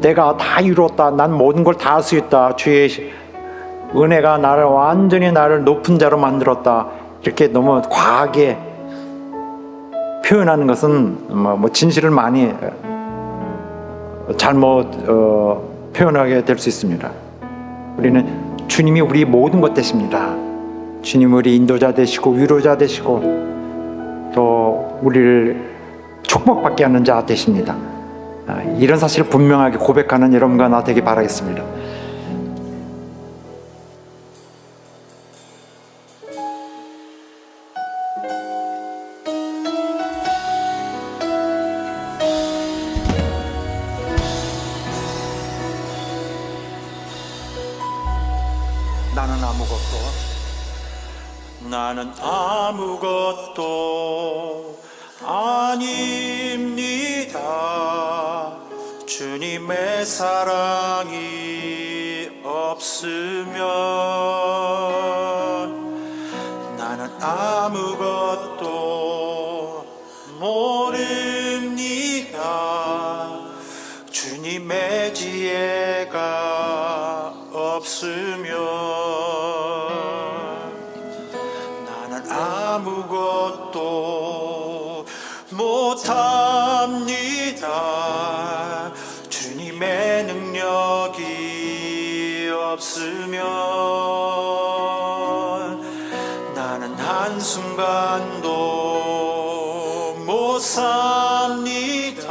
내가 다 이루었다. 난 모든 걸 다 할 수 있다. 주의 은혜가 나를 완전히 나를 높은 자로 만들었다. 이렇게 너무 과하게 표현하는 것은 뭐, 뭐 진실을 많이 어, 잘못 어, 표현하게 될 수 있습니다. 우리는 주님이 우리 모든 것 되십니다. 주님 우리 인도자 되시고 위로자 되시고 또 우리를 축복받게 하는 자 되십니다. 아, 이런 사실을 분명하게 고백하는 여러분과 나 되길 바라겠습니다. 나는 아무것도 나는 아무것도 아닙니다. 주님의 사랑이 없으면 나는 아무것도 모릅니다. 주님의 지혜가 없으면 나는 아무것도 못합니다. 없으면 나는 한순간도 못 삽니다.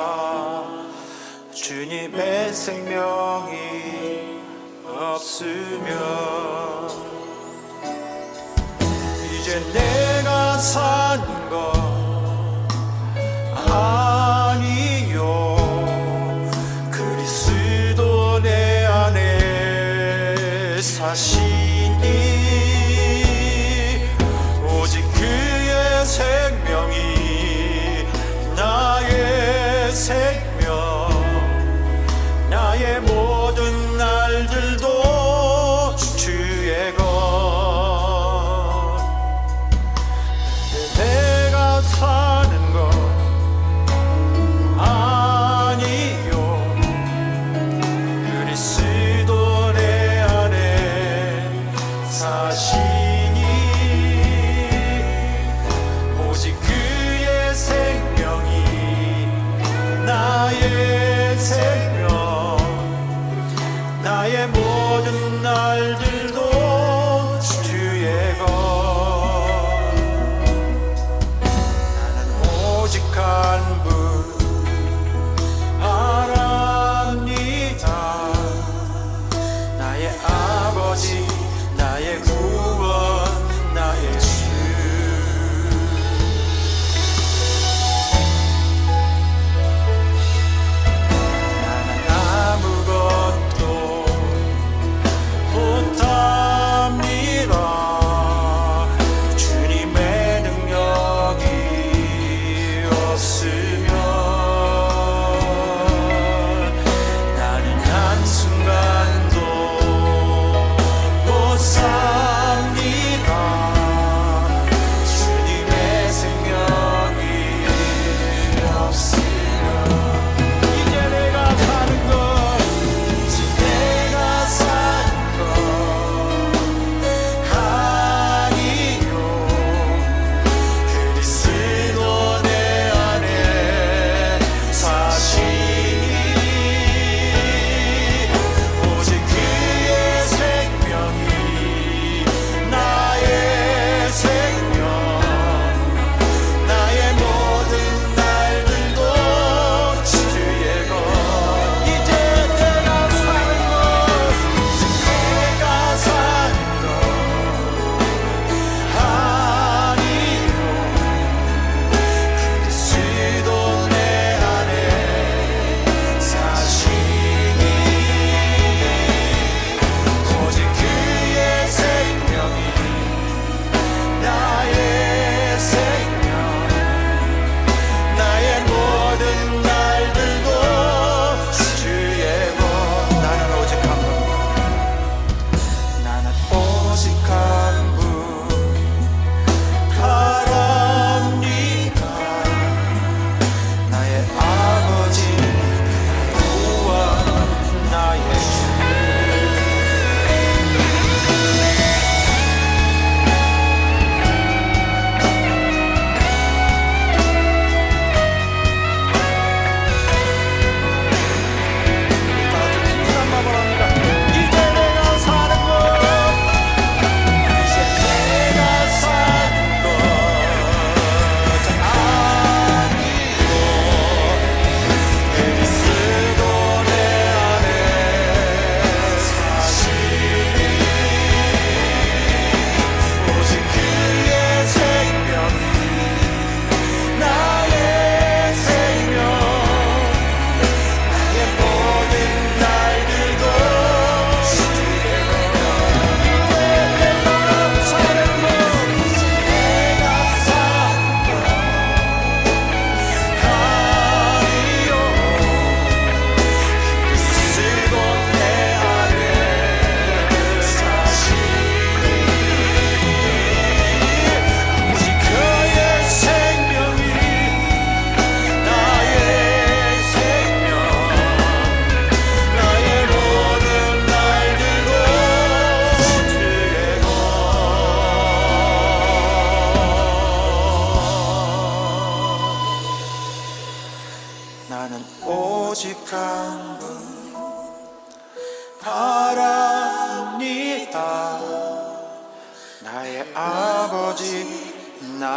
주님의 생명이 없으면 이제 내가 사는 것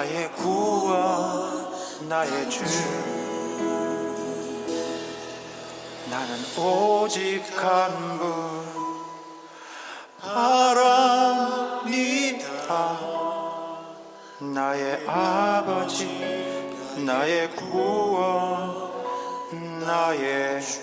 나의 구원 나의 주. 나는 오직 한 분. 바랍니다. 나의 아버지 나의 구원 나의 주